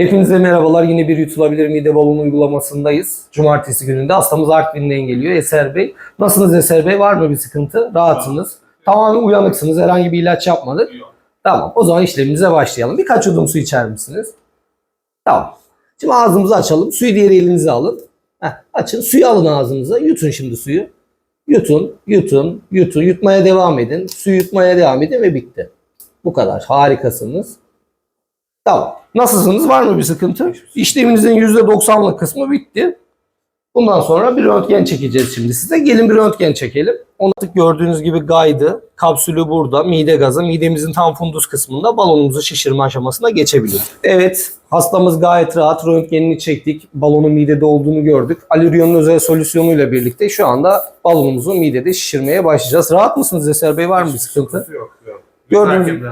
Hepinize merhabalar. Yine bir yutulabilir mide balonu uygulamasındayız. Cumartesi gününde hastamız Artvin'den geliyor. Eser Bey. Nasılsınız Eser Bey? Var mı bir sıkıntı? Rahatsınız. Tamamen uyanıksınız. Herhangi bir ilaç yapmadık. Tamam. O zaman işlemimize başlayalım. Birkaç yudum su içer misiniz? Tamam. Şimdi ağzımızı açalım. Suyu diğer elinize alın. Heh, açın. Suyu alın ağzınıza. Yutun şimdi suyu. Yutun, yutun, yutun. Yutmaya devam edin. Suyu yutmaya devam edin ve bitti. Bu kadar. Harikasınız. Tamam. Nasılsınız? Var mı bir sıkıntı? İşleminizin %90'lık kısmı bitti. Bundan sonra bir röntgen çekeceğiz şimdi size. Gelin bir röntgen çekelim. Onu artık gördüğünüz gibi gaydı. Kapsülü burada. Mide gazı. Midemizin tam fundus kısmında balonumuzu şişirme aşamasına geçebilir. Evet. Hastamız gayet rahat. Röntgenini çektik. Balonun midede olduğunu gördük. Alüryonun özel solüsyonuyla birlikte şu anda balonumuzu midede şişirmeye başlayacağız. Rahat mısınız Eser Bey? Var mı bir sıkıntı? Yok yok. Gördüğünüz-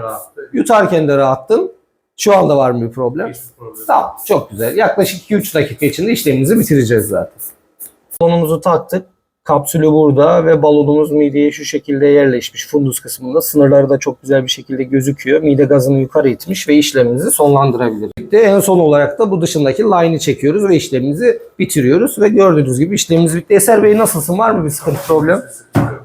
Yutarken de rahattı. Şu anda var mı bir problem? Problem. Tamam çok güzel. Yaklaşık 2-3 dakika içinde işlemimizi bitireceğiz zaten. Balonumuzu taktık. Kapsülü burada ve balonumuz mideye şu şekilde yerleşmiş fundus kısmında. Sınırları da çok güzel bir şekilde gözüküyor. Mide gazını yukarı itmiş ve işlemimizi sonlandırabiliriz. De En son olarak da bu dışındaki line'ı çekiyoruz ve işlemimizi bitiriyoruz. Ve gördüğünüz gibi işlemimiz bitti. Eser Bey nasılsın? Var mı bir sıkıntı problem?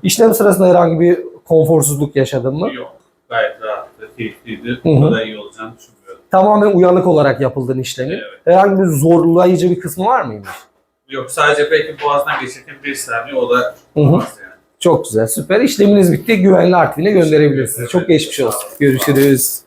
İşlem sırasında herhangi bir konforsuzluk yaşadın mı? Yok. Gayet rahattı, keyifliydi. Bu kadar iyi olacağını düşünmüyorum. Tamamen uyanık olarak yapıldığın işlemi. Evet. Herhangi bir zorlayıcı bir kısmı var mıymış? Yok sadece belki boğazdan geçirken bir saniye o da olmaz yani. Çok güzel, süper. İşleminiz bitti. Güvenli Artvin'e gönderebilirsiniz. Çok geçmiş olsun. Görüşürüz.